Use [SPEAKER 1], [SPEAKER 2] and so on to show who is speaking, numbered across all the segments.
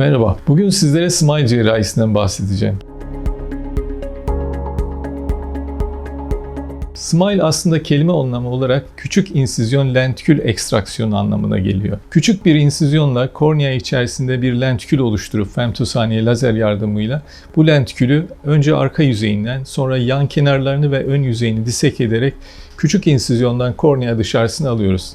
[SPEAKER 1] Merhaba, bugün sizlere smile cerrahisinden bahsedeceğim. Smile aslında kelime anlamı olarak küçük insizyon lentikül ekstraksiyonu anlamına geliyor. Küçük bir insizyonla kornea içerisinde bir lentikül oluşturup femtosaniye lazer yardımıyla bu lentikülü önce arka yüzeyinden sonra yan kenarlarını ve ön yüzeyini disek ederek küçük insizyondan kornea dışarısına alıyoruz.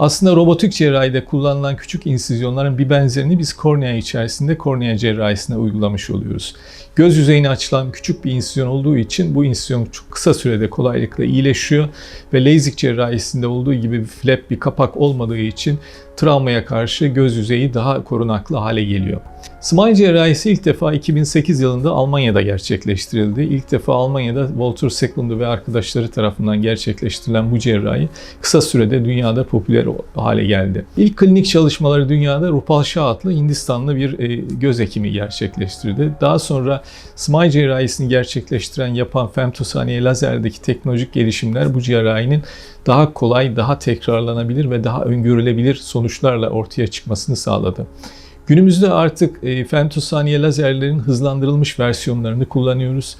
[SPEAKER 1] Aslında robotik cerrahide kullanılan küçük insizyonların bir benzerini biz kornea içerisinde kornea cerrahisine uygulamış oluyoruz. Göz yüzeyine açılan küçük bir insizyon olduğu için bu insizyon çok kısa sürede kolaylıkla iyileşiyor ve LASIK cerrahisinde olduğu gibi bir flap, bir kapak olmadığı için travmaya karşı göz yüzeyi daha korunaklı hale geliyor. Smile cerrahisi ilk defa 2008 yılında Almanya'da gerçekleştirildi. İlk defa Almanya'da Walter Secundu ve arkadaşları tarafından gerçekleştirilen bu cerrahi kısa sürede dünyada popüler hale geldi. İlk klinik çalışmaları dünyada Rupal Shah adlı Hindistanlı bir e, göz hekimi gerçekleştirdi. Daha sonra smile cerrahisini gerçekleştiren yapan femtosaniye lazerdeki teknolojik gelişimler bu cerrahinin daha kolay, daha tekrarlanabilir ve daha öngörülebilir sonuçlarla ortaya çıkmasını sağladı. Günümüzde artık e, femtosaniye lazerlerin hızlandırılmış versiyonlarını kullanıyoruz.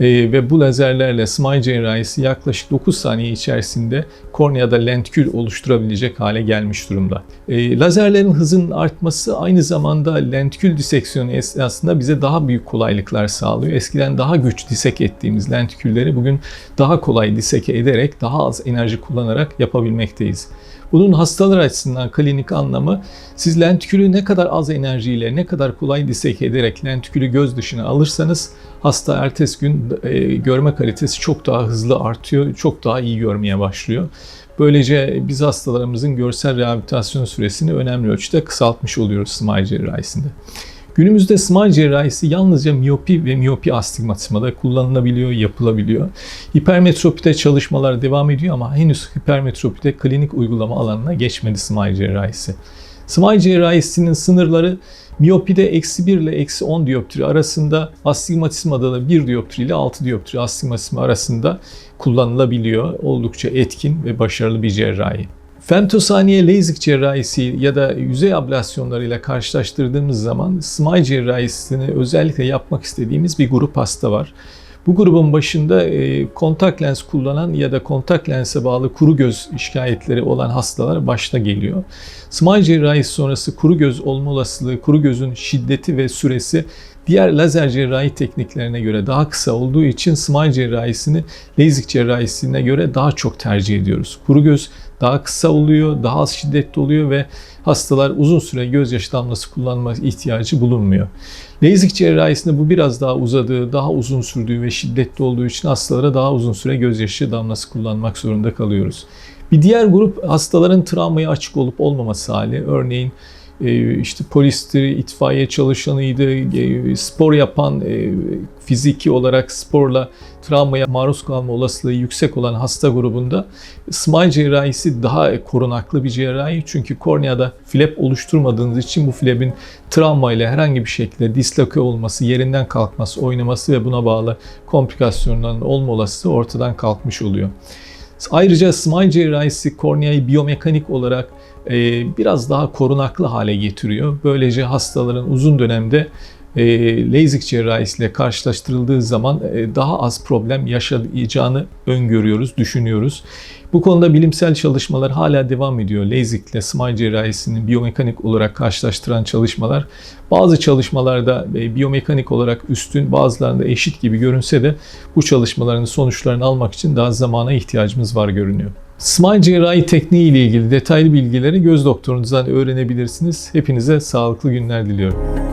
[SPEAKER 1] E, ve bu lazerlerle smile cerrahisi yaklaşık 9 saniye içerisinde korneada lentikül oluşturabilecek hale gelmiş durumda. E, lazerlerin hızının artması aynı zamanda lentikül diseksiyonu esnasında bize daha büyük kolaylıklar sağlıyor. Eskiden daha güç disek ettiğimiz lentikülleri bugün daha kolay diseke ederek daha az enerji kullanarak yapabilmekteyiz. Bunun hastalar açısından klinik anlamı siz lentikülü ne kadar az enerjiyle, ne kadar kolay disek ederek lentikülü göz dışına alırsanız hasta ertesi gün e, görme kalitesi çok daha hızlı artıyor, çok daha iyi görmeye başlıyor. Böylece biz hastalarımızın görsel rehabilitasyon süresini önemli ölçüde kısaltmış oluyoruz smile cerrahisinde. Günümüzde smile cerrahisi yalnızca miyopi ve miyopi astigmatizmada kullanılabiliyor, yapılabiliyor. Hipermetropide çalışmalar devam ediyor ama henüz hipermetropide klinik uygulama alanına geçmedi smile cerrahisi. Smile cerrahisinin sınırları miyopide eksi 1 ile eksi 10 dioptri arasında, astigmatizmada da 1 dioptri ile 6 dioptri astigmatizma arasında kullanılabiliyor. Oldukça etkin ve başarılı bir cerrahi. Femtosaniye LASIK cerrahisi ya da yüzey ablasyonlarıyla karşılaştırdığımız zaman smile cerrahisini özellikle yapmak istediğimiz bir grup hasta var. Bu grubun başında e, kontak lens kullanan ya da kontak lense bağlı kuru göz şikayetleri olan hastalar başta geliyor. Smile cerrahisi sonrası kuru göz olma olasılığı, kuru gözün şiddeti ve süresi diğer lazer cerrahi tekniklerine göre daha kısa olduğu için smile cerrahisini LASIK cerrahisine göre daha çok tercih ediyoruz. Kuru göz daha kısa oluyor, daha az şiddetli oluyor ve hastalar uzun süre gözyaşı damlası kullanma ihtiyacı bulunmuyor. LASIK cerrahisinde bu biraz daha uzadığı, daha uzun sürdüğü ve şiddetli olduğu için hastalara daha uzun süre gözyaşı damlası kullanmak zorunda kalıyoruz. Bir diğer grup hastaların travmaya açık olup olmaması hali. Örneğin işte polistir, itfaiye çalışanıydı, e, spor yapan, e, fiziki olarak sporla travmaya maruz kalma olasılığı yüksek olan hasta grubunda smile cerrahisi daha korunaklı bir cerrahi. Çünkü korneada flap oluşturmadığınız için bu flap'in travma ile herhangi bir şekilde disloke olması, yerinden kalkması, oynaması ve buna bağlı komplikasyonların olma olasılığı ortadan kalkmış oluyor. Ayrıca smile cerrahisi korneayı biyomekanik olarak e, biraz daha korunaklı hale getiriyor. Böylece hastaların uzun dönemde e, LASIK cerrahisiyle karşılaştırıldığı zaman e, daha az problem yaşayacağını öngörüyoruz, düşünüyoruz. Bu konuda bilimsel çalışmalar hala devam ediyor. LASIK ile smile cerrahisini biyomekanik olarak karşılaştıran çalışmalar bazı çalışmalarda e, biyomekanik olarak üstün, bazılarında eşit gibi görünse de bu çalışmaların sonuçlarını almak için daha zamana ihtiyacımız var görünüyor. Smile cerrahi tekniği ile ilgili detaylı bilgileri göz doktorunuzdan öğrenebilirsiniz. Hepinize sağlıklı günler diliyorum.